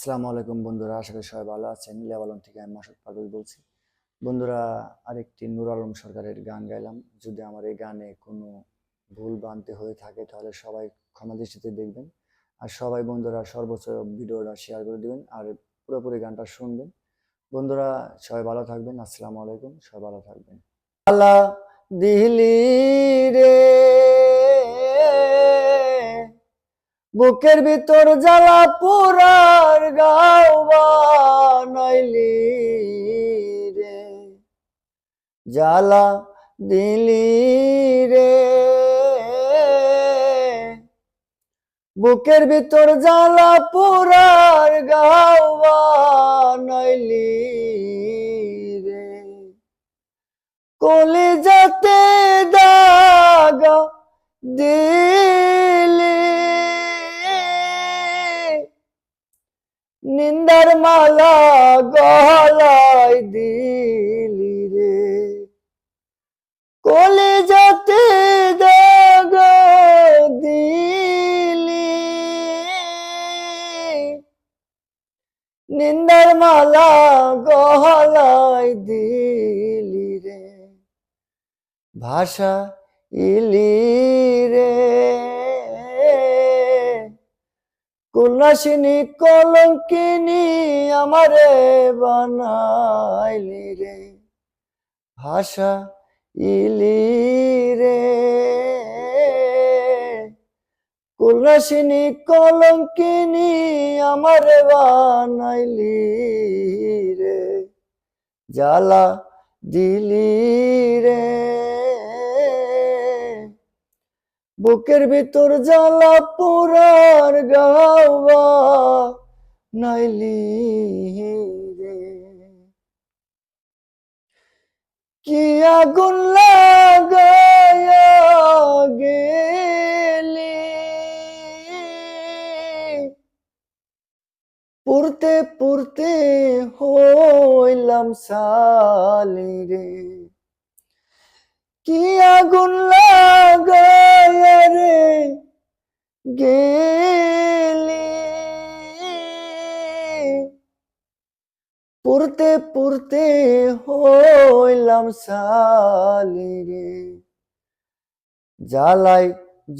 আসসালামু আলাইকুম বন্ধুরা, আশা করি সবাই ভালো আছেন। লেবালন থেকে আমি মাসুদ পারভেজ বলছি। বন্ধুরা, আরেকটি নূর আলম সরকারের গান গাইলাম। যদি আমার এই গানে কোনো ভুল ভ্রান্তি হয়ে থাকে, তাহলে সবাই ক্ষমা দৃষ্টিতে দেখবেন। আর সবাই বন্ধুরা, সর্বোচ্চ ভিডিওটা শেয়ার করে দিবেন আর পুরোপুরি গানটা শুনবেন। বন্ধুরা, সবাই ভালো থাকবেন। আসসালামু আলাইকুম, সবাই ভালো থাকবেন। আল্লাহ দিলি রে। বুকের ভিতর জ্বালা পুরার গাও বানাইলি রে। জ্বালা দিলি রে। বুকের ভিতর জ্বালা পুরার গাও বানাইলি রে। কলিজাতে দাগা দিলি নিন্দার মালা গলায় দিলি রে। কলিজাতে দাগা দিলি। নিন্দার মালা গলায় দিলি রে। ভাষা ইলি রে। কন্যাসিনী কলঙ্কিনী আমারে বানাইলি রে। ভাষা ইলি রে। কন্যাসিনী কলঙ্কিনী আমারে বানাইলি রে। জ্বালা দিলি রে। বুকের ভিতর জ্বালা পুরার গাওয়া নাইলি রে। কি আগুন লাগায়া গেলি? পুরতে পুরতে হইলাম সালি রে। কি আগুন লাগায়া রে গেলি? পুরতে পুরতে হইলাম সালি রে, জ্বালাই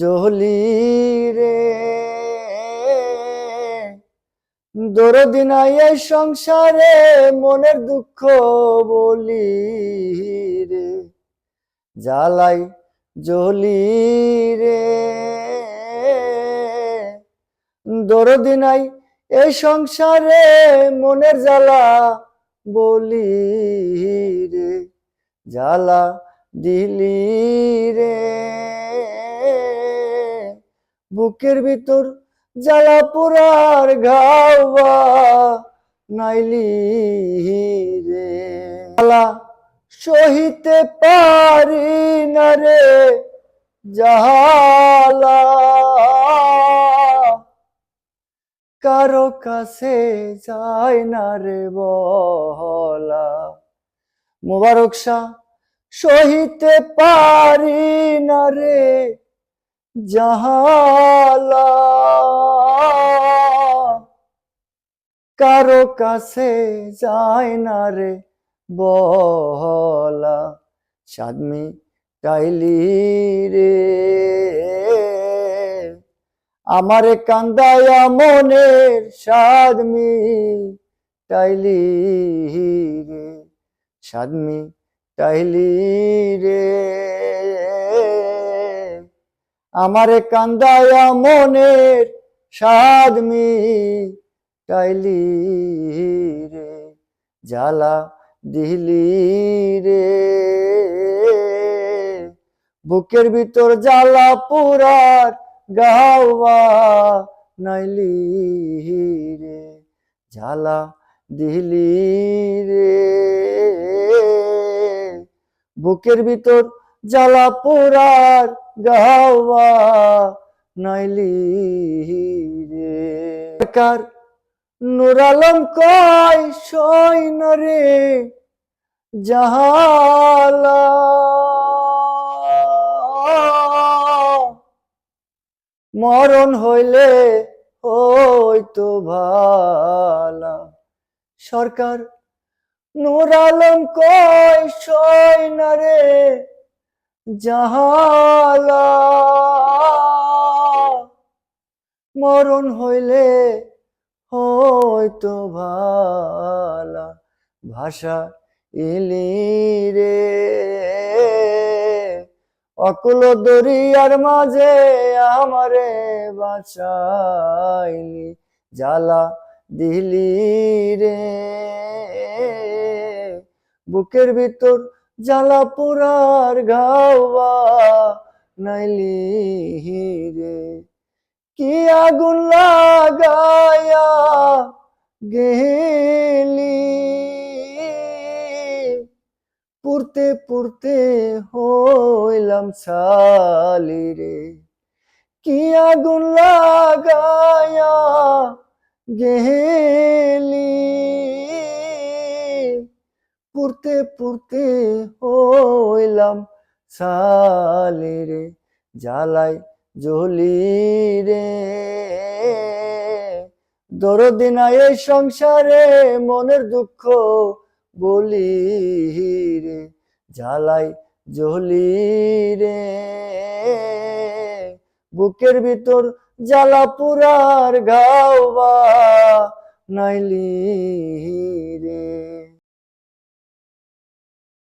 জহলি রে। দরদিনাই এই সংসারে মনের দুঃখ বলি রে। জ্বালাই জলি রে। দরদিনাই এই সংসারে, মনের জ্বালা বলি রে। জ্বালা দিলি রে। বুকের ভিতর জ্বালা পুরার ঘাওয়া নাইলি রে। জ্বালা সহিতে পারি না রে জালা কারও কাছে যায় না রে বলা মোবারক শাহ, সহিতে পারি না রে জাহালা। কারও কাছে যায় না রে বলা সাদমি টাইলি রে। আমারে কান্দায়া মনের সাদমি টাইলি রে। সাদমি টাইলি রে। আমারে কান্দায়া মনের সাদমি টাইলি রে। জ্বালা দিলি রে। বুকের ভিতর জ্বালা পুরার গাওয়া নাইলি রে। জ্বালা দিলি রে। বুকের ভিতর জ্বালা পুরার গাওয়া নাইলি রে। নুরালম কয় রে জাহালা। মরণ হইলে হইতো ভাই সরকার, নূর আলম রে জাহালা। মরণ হইলে হয়তো ভালা ভাষা ইলি রে। অকুল দরিয়ার মাঝে আমারে বাঁচাইলি, জ্বালা দিলি রে। বুকের ভিতর জ্বালা পোড়ার ঘাওয়া নাইলি রে। কি আগুন লাগায়া গেলি? পুরতে পুরতে হইলাম ছালি রে। কি আগুন লাগায়া গেলি? পুরতে পুরতে হইলাম ছালি রে। জ্বালাই জ্বলি রে। দরদিন এই সংসারে, মনের দুঃখ বলি রে। জ্বালাই জ্বলি রে। বুকের ভিতর জ্বালা পুরার গাওয়া নাইলি রে।